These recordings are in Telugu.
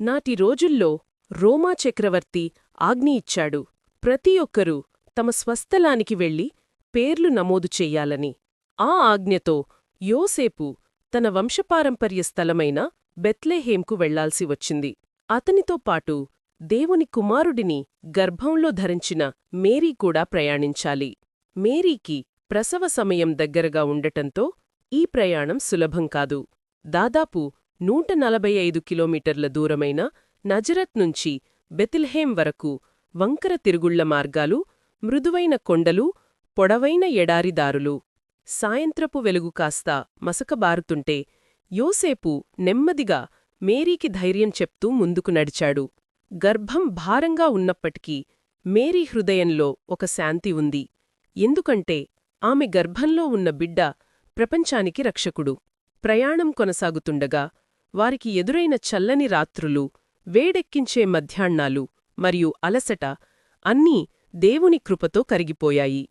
నాటి రోజుల్లో రోమా చక్రవర్తి ఆజ్ఞ ఇచ్చాడు. ప్రతి ఒక్కరూ తమ స్వస్థలానికి వెళ్ళి పేర్లు నమోదు చెయ్యాలని ఆ ఆజ్ఞతో యోసేపు తన వంశపారంపర్య స్థలమైన బెత్లెహేంకు వెళ్ళాల్సి వచ్చింది. అతనితో పాటు దేవుని కుమారుడిని గర్భంలో ధరించిన మేరీ కూడా ప్రయాణించాలి. మేరీకి ప్రసవ సమయం దగ్గరగా ఉండటంతో ఈ ప్రయాణం సులభం కాదు. దాదాపు నూట నలభై ఐదు కిలోమీటర్ల దూరమైన నజరత్ నుంచి బెతిల్హేం వరకు వంకర తిరుగుళ్ళ మార్గాలు మృదువైన కొండలు పొడవైన ఎడారిదారులు. సాయంత్రపు వెలుగు కాస్త మసకబారుతుంటే యోసేపు నెమ్మదిగా మేరీకి ధైర్యం చెప్తూ ముందుకు నడిచాడు. గర్భం భారంగా ఉన్నప్పటికీ మేరీ హృదయంలో ఒక శాంతి ఉంది. ఎందుకంటే ఆమె గర్భంలో ఉన్న బిడ్డ ప్రపంచానికి రక్షకుడు. ప్రయాణం కొనసాగుతుండగా వారికి ఎదురైన చల్లని రాత్రులు వేడెక్కించే మధ్యాహ్నాలు మరియు అలసట అన్నీ దేవుని కృపతో కరిగిపోయాయి.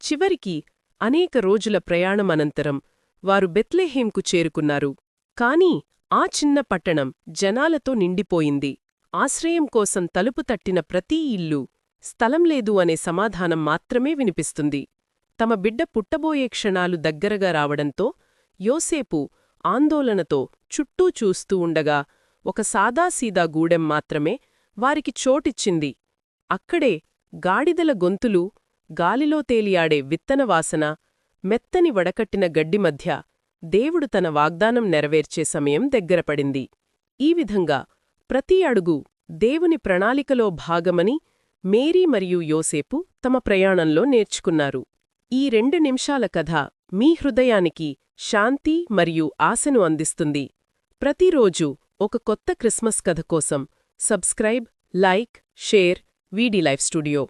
చివరికి అనేక రోజుల ప్రయాణమనంతరం వారు బెత్లెహేంకు చేరుకున్నారు. కాని ఆ చిన్న పట్టణం జనాలతో నిండిపోయింది. ఆశ్రయం కోసం తలుపు తట్టిన ప్రతీ ఇల్లు స్థలం లేదు అనే సమాధానం మాత్రమే వినిపిస్తుంది. తమ బిడ్డ పుట్టబోయే క్షణాలు దగ్గరగా రావడంతో యోసేపు ఆందోళనతో చుట్టూ చూస్తూ ఉండగా ఒక సాదాసీదా గూడెం మాత్రమే వారికి చోటిచ్చింది. అక్కడే గాడిదల గొంతులు గాలిలో తేలియాడే విత్తనవాసన మెత్తని వడకట్టిన గడ్డి మధ్య దేవుడు తన వాగ్దానం నెరవేర్చే సమయం దగ్గరపడింది ఈ విధంగా ప్రతి అడుగు దేవుని ప్రణాళికలో భాగమని మేరీ మరియు యోసేపు తమ ప్రయాణంలో నేర్చుకున్నారు. ఈ రెండు నిమిషాల కథ మీ హృదయానికి శాంతి మరియు ఆశను అందిస్తుంది. ప్రతిరోజు ఒక కొత్త క్రిస్మస్ కథ కోసం సబ్స్క్రైబ్ లైక్ షేర్ వీడి లైఫ్ స్టూడియో.